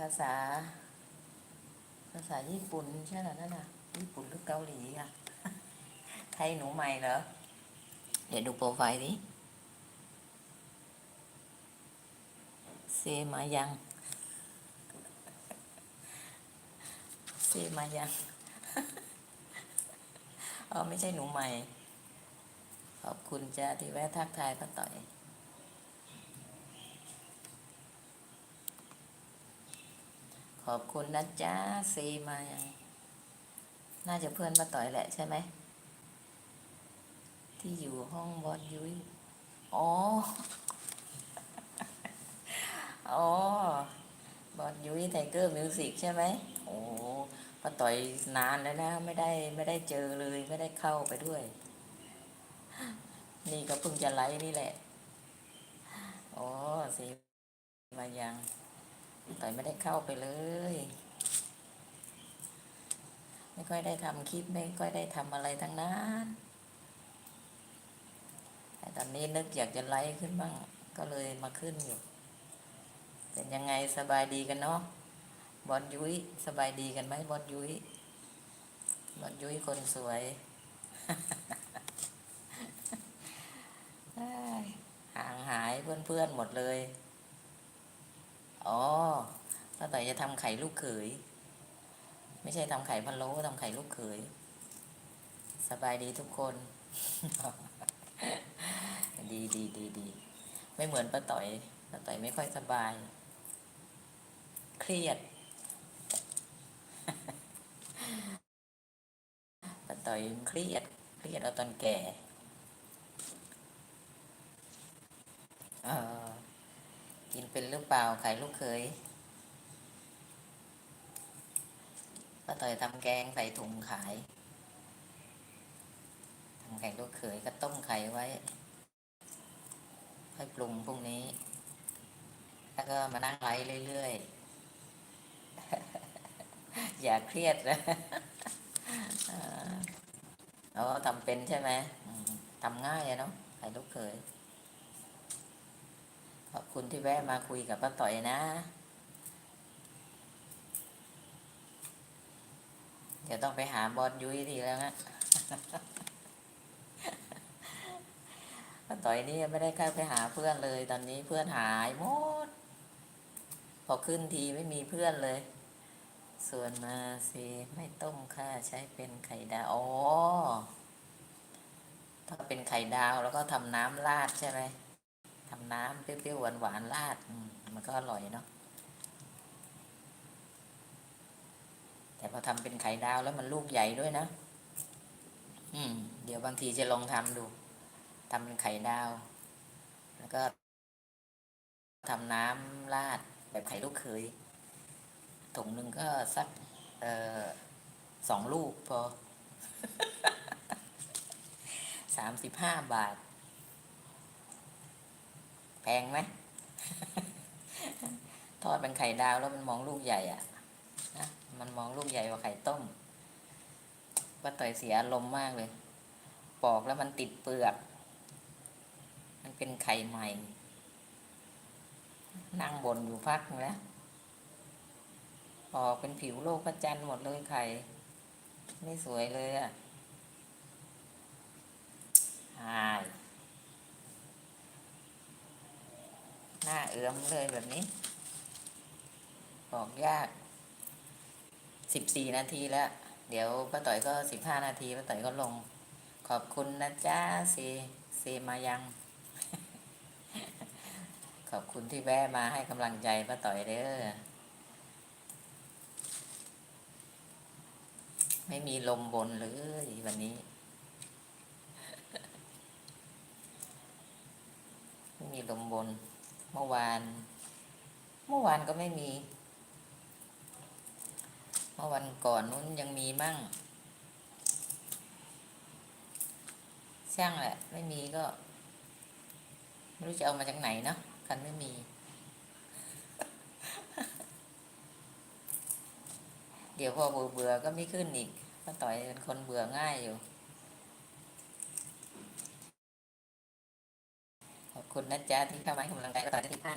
ภาษา ภาษาญี่ปุ่นใช่หรอนั่นน่ะ ญี่ปุ่นหรือเกาหลีอะไทยหนูใหม่เหรอ เดี๋ยวดูโปรไฟล์ดิเซมายัง เซมายังอ๋อไม่ใช่หนูใหม่ ขอบคุณจ้าที่แวะทักทายป้าต่อย อบคุณนะจ้าเซมาน่าจะเพื่อนป้าต่อยแหละใช่ไหม ที่อยู่ห้องบอลยุ้ยอ๋อ อ๋อบอลยุ้ยไทเกอร์มิวสิกใช่ไหมโอ้ป้าต่อยนานแล้วนะ ไม่ได้ไม่ได้เจอเลยไม่ได้เข้าไปด้วย นี่ก็เพิ่งจะไลฟ์นี่แหละอ๋อสีมายัง ต่อยไม่ได้เข้าไปเลย ไม่ค่อยได้ทำคลิปไม่ค่อยได้ทำอะไรทั้งนั้นแต่ตอนนี้นึกอยากจะไลฟ์ขึ้นบ้าง ก็เลยมาขึ้นอยู่ เป็นยังไงสบายดีกันเนาะบอลยุ้ยสบายดีกันไหมบอลยุ้ยบอลยุ้ยคนสวยเอ้ยห่างหายเพื่อนๆหมดเลย อ๋อ ป้าต่อยจะทำไข่ลูกเขย ไม่ใช่ทำไข่พะโล้ทำไข่ลูกเขย สบายดีทุกคน ดีดีดีดี ไม่เหมือนป้าต่อยป้าต่อยไม่ค่อยสบาย เครียดป้าต่อยเครียด เครียดเอาตอนแก่เออกินเป็นหรือเปล่าไข่ลูกเขย ป้าต่อยทำแกงใส่ถุงขายทำไข่ลูกเขยก็ต้มไข่ไว้ค่อยปรุงพรุ่งนี้ แล้วก็มานั่งไลฟ์เรื่อยๆ อย่าเครียดนะเออเราทำเป็นใช่ไหมทำง่ายเนาะไข่ลูกเขยขอบคุณที่แวะมาคุยกับป้าต่อยนะ เดี๋ยวต้องไปหาบอลยุ้ยทีแล้วนะต่อยนี่ไม่ได้เข้าไปหาเพื่อนเลย ตอนนี้เพื่อนหายหมด พอขึ้นทีไม่มีเพื่อนเลย ส่วนมาสิไม่ต้มค่ะใช้เป็นไข่ดาวอ๋อถ้าเป็นไข่ดาวแล้วก็ทำน้ำราดใช่ไหมทำน้ำเปรี้ยวๆหวานๆราดมันก็อร่อยเนาะ แต่พอทำเป็นไข่ดาวแล้วมันลูกใหญ่ด้วยนะ อืม เดี๋ยวบางทีจะลองทำดูทำเป็นไข่ดาว แล้วก็ทำน้ำราดแบบไข่ลูกเขยถุงหนึ่งก็สัก เอ่อสองลูกพอสามสิบห้าบาท แพงไหมทอดเป็นไข่ดาวแล้วมันมองลูกใหญ่อะนะ มันมองลูกใหญ่กว่าไข่ต้มป้าต่อยเสียอารมณ์มากเลย ปอกแล้วมันติดเปลือก มันเป็นไข่ใหม่ นั่งบนอยู่พักนึงแล้วปอกเป็นผิวโลกพระจันทร์หมดเลยไข่ ไม่สวยเลยอะหายหน้าเอื้อมเลยแบบนี้ บอกยาก สิบสี่นาทีแล้ว เดี๋ยวป้าต่อยก็สิบห้านาทีป้าต่อยก็ลง ขอบคุณนะจ้าเซเซมายัง ขอบคุณที่แวะมาให้กำลังใจป้าต่อยเด้อไม่มีลมบนเลยวันนี้ไม่มีลมบน เมื่อวาน เมื่อวานก็ไม่มี มื่อวันก่อนนู้นยังมีมั่ง ช่างแหละ ไม่มีก็ ไม่รู้จะเอามาจากไหนเนาะคันไม่มี เดี๋ยวพอเบื่อเบื่อก็ไม่ขึ้นอีกป้าต่อยเป็นคนเบื่อง่ายอยู่ ขอบคุณนะจ๊ะที่เข้ามาให้กำลังใจป้าต่อยที่ห้า